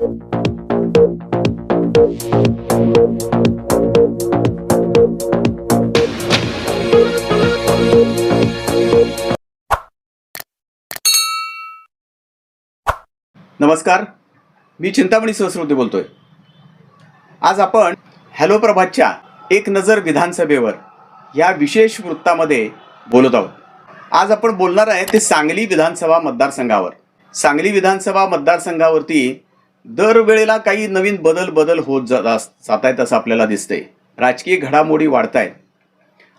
नमस्कार मी चिंतामणी सहस्रोते बोलतोय. आज आपण हॅलो प्रभातच्या एक नजर विधानसभेवर या विशेष वृत्तामध्ये बोलत आहोत. आज आपण बोलणार आहे ते सांगली विधानसभा मतदारसंघावर. सांगली विधानसभा मतदारसंघावरती दरवेळेला काही नवीन बदल बदल होत जात जात आहेत असं आपल्याला दिसतंय. राजकीय घडामोडी वाढत आहेत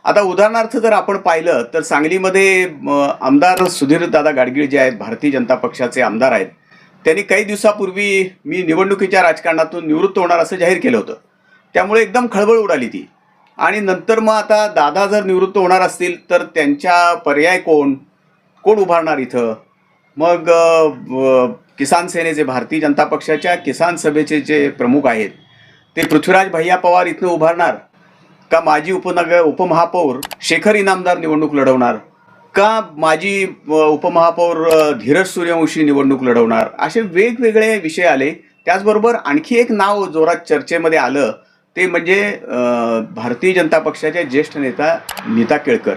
आता उदाहरणार्थ जर आपण पाहिलं तर सांगलीमध्ये आमदार सुधीर दादा गाडगीळ जे आहेत भारतीय जनता पक्षाचे आमदार आहेत त्यांनी काही दिवसापूर्वी मी निवडणुकीच्या राजकारणातून निवृत्त होणार असं जाहीर केलं होतं. त्यामुळे एकदम खळबळ उडाली ती. आणि नंतर मग आता दादा जर निवृत्त होणार असतील तर त्यांच्या पर्याय कोण? कोण उभारणार इथं? मग किसान सेनेचे भारतीय जनता पक्षाच्या किसान सभेचे जे प्रमुख आहेत ते पृथ्वीराज भैया पवार इथनं उभारणार? का माजी उपनगर उपमहापौर शेखर इनामदार निवडणूक लढवणार? का माजी उपमहापौर धीरज सूर्यवंशी निवडणूक लढवणार? असे वेगवेगळे विषय आले. त्याचबरोबर आणखी एक नाव जोरात चर्चेमध्ये आलं ते म्हणजे भारतीय जनता पक्षाच्या ज्येष्ठ नेता नीता केळकर.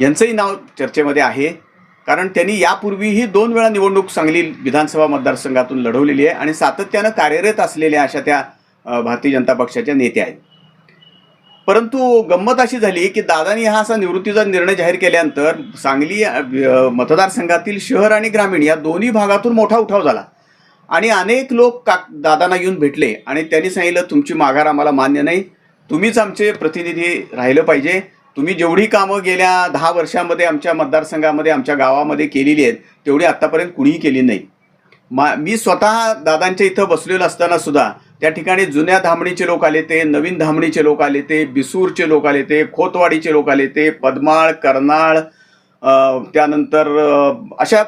यांचंही नाव चर्चेमध्ये आहे. कारण त्यांनी यापूर्वीही दोन वेळा निवडणूक सांगली विधानसभा मतदारसंघातून लढवलेली आहे आणि सातत्यानं कार्यरत असलेल्या अशा त्या भारतीय जनता पक्षाच्या नेत्या आहेत. परंतु गंमत अशी झाली की दादानी हा असा निवृत्तीचा निर्णय जाहीर केल्यानंतर सांगली मतदारसंघातील शहर आणि ग्रामीण या दोन्ही भागातून मोठा उठाव झाला. आणि अनेक लोक का दादांना येऊन भेटले आणि त्यांनी सांगितलं तुमची माघार आम्हाला मान्य नाही. तुम्हीच आमचे प्रतिनिधी राहिलं पाहिजे. तुम्ही जेवढी कामं गेल्या दहा वर्षामध्ये आमच्या मतदारसंघामध्ये आमच्या गावामध्ये केलेली आहेत तेवढी आत्तापर्यंत कुणीही केली नाही. मा मी स्वतः दादांच्या इथं बसलेलो असताना सुद्धा त्या ठिकाणी जुन्या धामणीचे लोक आले ते नवीन धामणीचे लोक आले ते बिसूरचे लोक आले ते खोतवाडीचे लोक आले ते पद्माळ कर्नाळ त्यानंतर अशा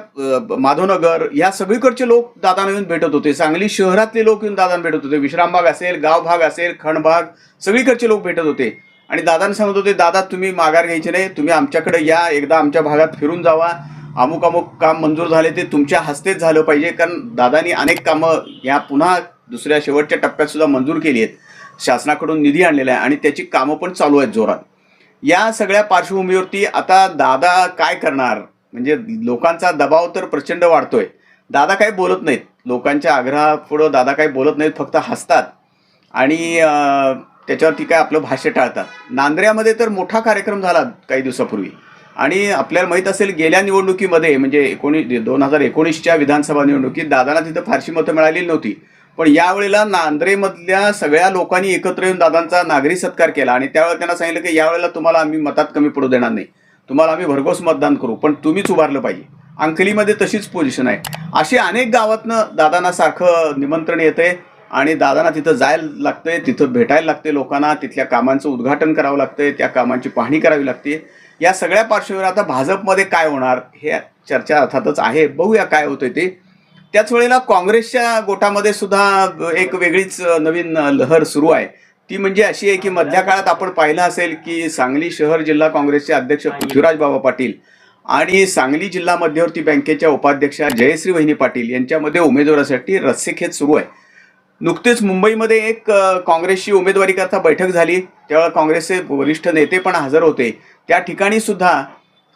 माधवनगर या सगळीकडचे लोक दादांना येऊन भेटत होते. सांगली शहरातले लोक येऊन दादांना भेटत होते. विश्रामबाग असेल गावभाग असेल खणभाग सगळीकडचे लोक भेटत होते. आणि दादांनी सांगत होते दादा तुम्ही माघार घ्यायचे नाही तुम्ही आमच्याकडे या एकदा आमच्या भागात फिरून जावा. अमुक अमुक काम मंजूर झाले ते तुमच्या हस्तेच झालं पाहिजे कारण दादानी अनेक कामं या पुन्हा दुसऱ्या शेवटच्या टप्प्यात सुद्धा मंजूर केली आहेत. शासनाकडून निधी आणलेला आहे आणि त्याची कामं पण चालू आहेत जोरात. या सगळ्या पार्श्वभूमीवरती आता दादा काय करणार? म्हणजे लोकांचा दबाव तर प्रचंड वाढतोय. दादा काही बोलत नाहीत. लोकांच्या आग्रहापुढं दादा काही बोलत नाहीत फक्त हसतात. आणि त्याच्यावरती काय आपलं भाष्य टाळतात. नांदऱ्यामध्ये तर मोठा कार्यक्रम झाला काही दिवसापूर्वी. आणि आपल्याला माहीत असेल गेल्या निवडणुकीमध्ये म्हणजे एकोणीस दोन हजार एकोणीसच्या विधानसभा निवडणुकीत दादांना तिथं फारशी मतं मिळालेली नव्हती. पण यावेळेला नांद्रेमधल्या सगळ्या लोकांनी एकत्र येऊन दादांचा नागरी सत्कार केला आणि त्यावेळेला त्यांना सांगितलं की यावेळेला तुम्हाला आम्ही मतात कमी पडू देणार नाही. तुम्हाला आम्ही भरघोस मतदान करू पण तुम्हीच उभारलं पाहिजे. अंकलीमध्ये तशीच पोझिशन आहे. अशी अनेक गावातनं दादांना सारखं निमंत्रण येतंय. आणि दादांना तिथं जायला लागतंय तिथं भेटायला लागते लोकांना तिथल्या कामांचं उद्घाटन करावं लागतंय त्या कामांची पाहणी करावी लागते. या सगळ्या पार्श्वभूमीवर आता भाजपमध्ये काय होणार हे चर्चा अर्थातच आहे. बघूया काय होतंय ते. त्याच वेळेला काँग्रेसच्या गोटामध्ये सुद्धा एक वेगळीच नवीन लहर सुरू आहे. ती म्हणजे अशी आहे की मधल्या काळात आपण पाहिलं असेल की सांगली शहर जिल्हा काँग्रेसचे अध्यक्ष पृथ्वीराज बाबा पाटील आणि सांगली जिल्हा मध्यवर्ती बँकेच्या उपाध्यक्षा जयश्री वहिनी पाटील यांच्यामध्ये उमेदवारासाठी रस्सेखेच सुरू आहे. नुकतेच मुंबईमध्ये एक काँग्रेसची उमेदवारीकरता बैठक झाली. तेव्हा काँग्रेसचे वरिष्ठ नेते पण हजर होते. त्या ठिकाणी सुद्धा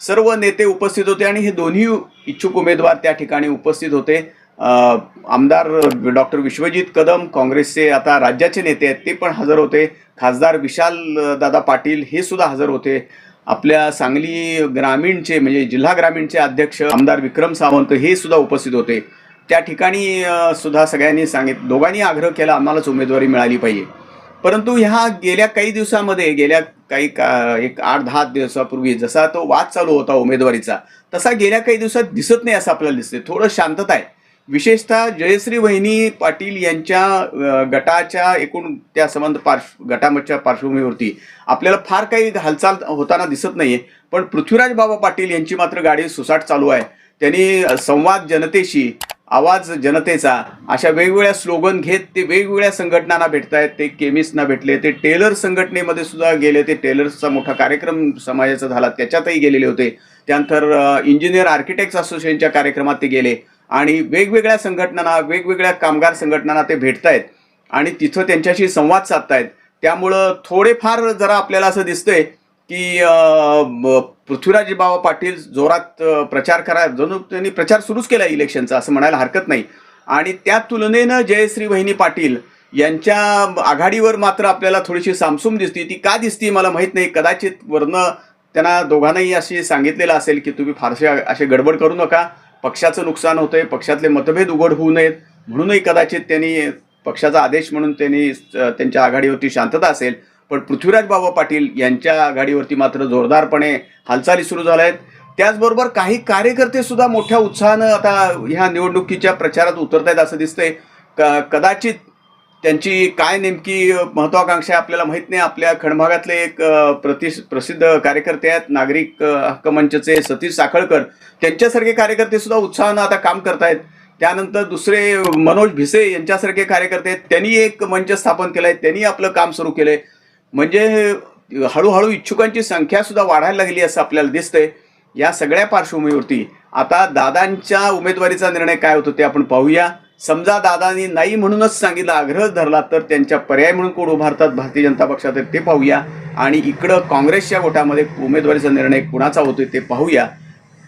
सर्व नेते उपस्थित होते आणि हे दोन्ही इच्छुक उमेदवार त्या ठिकाणी उपस्थित होते. आमदार डॉक्टर विश्वजित कदम काँग्रेसचे आता राज्याचे नेते आहेत ते पण हजर होते. खासदार विशाल दादा पाटील हे सुद्धा हजर होते. आपल्या सांगली ग्रामीणचे म्हणजे जिल्हा ग्रामीणचे अध्यक्ष आमदार विक्रम सावंत हे सुद्धा उपस्थित होते. त्या ठिकाणी सुद्धा सगळ्यांनी सांगित दोघांनी आग्रह केला आम्हालाच उमेदवारी मिळाली पाहिजे. परंतु ह्या गेल्या काही दिवसामध्ये गेल्या काही का एक आठ दहा दिवसापूर्वी जसा तो वाद चालू होता उमेदवारीचा तसा गेल्या काही दिवसात दिसत नाही असं आपल्याला दिसते थोडं शांतता आहे. विशेषतः जयश्री वहिनी पाटील यांच्या गटाच्या एकूण त्या संबंध पार्श्व गटामच्या पार्श्वभूमीवरती आपल्याला फार काही हालचाल होताना दिसत नाही आहे पण पृथ्वीराज बाबा पाटील यांची मात्र गाडी सुसाट चालू आहे. त्यांनी संवाद जनतेशी आवाज जनतेचा अशा वेगवेगळ्या स्लोगन घेत ते वेगवेगळ्या संघटनांना भेटत आहेत ते केमिस्टना भेटले ते टेलर संघटनेमध्ये सुद्धा गेले ते टेलर्सचा मोठा कार्यक्रम समाजाचा झाला त्याच्यातही गेलेले होते. त्यानंतर इंजिनियर आर्किटेक्ट असोसिएशनच्या कार्यक्रमात ते गेले आणि वेगवेगळ्या संघटनांना वेगवेगळ्या कामगार संघटनांना ते भेटतायत आणि तिथं त्यांच्याशी संवाद साधतायत. त्यामुळं थोडेफार जरा आपल्याला असं दिसतंय की पृथ्वीराज बाबा पाटील जोरात प्रचार करा जणू त्यांनी प्रचार सुरूच केला इलेक्शनचा असं म्हणायला हरकत नाही. आणि त्या तुलनेनं जयश्री वहिनी पाटील यांच्या आघाडीवर मात्र आपल्याला थोडीशी सामसूम दिसते. ती का दिसते मला माहीत नाही. कदाचित वरनं त्यांना दोघांनाही अशी सांगितलेलं असेल की तुम्ही फारसे असे गडबड करू नका. पक्षाचं नुकसान होतंय. पक्षातले मतभेद उघड होऊ नयेत. म्हणूनही कदाचित त्यांनी पक्षाचा आदेश म्हणून त्यांनी त्यांच्या आघाडीवरती शांतता असेल. पण पृथ्वीराज बाबा पाटील यांच्या आघाडीवरती मात्र जोरदारपणे हालचाली सुरू झाल्या आहेत त्याचबरोबर काही कार्यकर्ते सुद्धा मोठ्या उत्साहानं आता ह्या निवडणुकीच्या प्रचारात उतरत आहेत असं दिसतंय. क कदाचित त्यांची काय नेमकी महत्वाकांक्षा आपल्याला माहीत नाही. आपल्या खंडभागातले एक प्रतिश प्रति प्रसिद्ध कार्यकर्ते आहेत नागरिक हक्क मंचचे सतीश साखळकर. त्यांच्यासारखे कार्यकर्ते सुद्धा उत्साहानं आता काम करतायत. त्यानंतर दुसरे मनोज भिसे यांच्यासारखे कार्यकर्ते आहेत. त्यांनी एक मंच स्थापन केलाय. त्यांनी आपलं काम सुरू केलंय. म्हणजे हळूहळू इच्छुकांची संख्या सुद्धा वाढायला लागली असं आपल्याला दिसतंय. या सगळ्या पार्श्वभूमीवरती आता दादांच्या उमेदवारीचा निर्णय काय होतो ते आपण पाहूया. समजा दादांनी नाही म्हणूनच सांगितलं आग्रह धरला तर त्यांच्या पर्याय म्हणून कोण उभारतात भारतीय जनता पक्षात ते पाहूया. आणि इकडं काँग्रेसच्या गोटामध्ये उमेदवारीचा निर्णय कुणाचा होतोय ते पाहूया.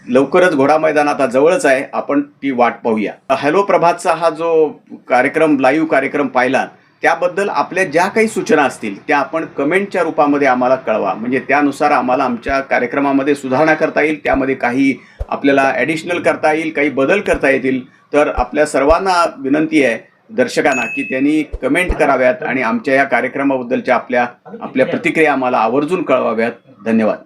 लवकरच घोडा मैदान आता जवळच आहे. आपण ती वाट पाहूया. हॅलो प्रभातचा हा जो कार्यक्रम लाईव्ह कार्यक्रम पाहिला त्याबद्दल आपल्या ज्या काही सूचना असतील त्या आपण कमेंटच्या रूपामध्ये आम्हाला कळवा. म्हणजे त्यानुसार आम्हाला आमच्या कार्यक्रमामध्ये सुधारणा करता येईल त्यामध्ये काही आपल्याला ॲडिशनल करता येईल काही बदल करता येतील तर आपल्या सर्वांना विनंती आहे दर्शकांना की त्यांनी कमेंट कराव्यात आणि आमच्या या कार्यक्रमाबद्दलच्या आपल्या आपल्या प्रतिक्रिया आम्हाला आवर्जून कळवाव्यात. धन्यवाद.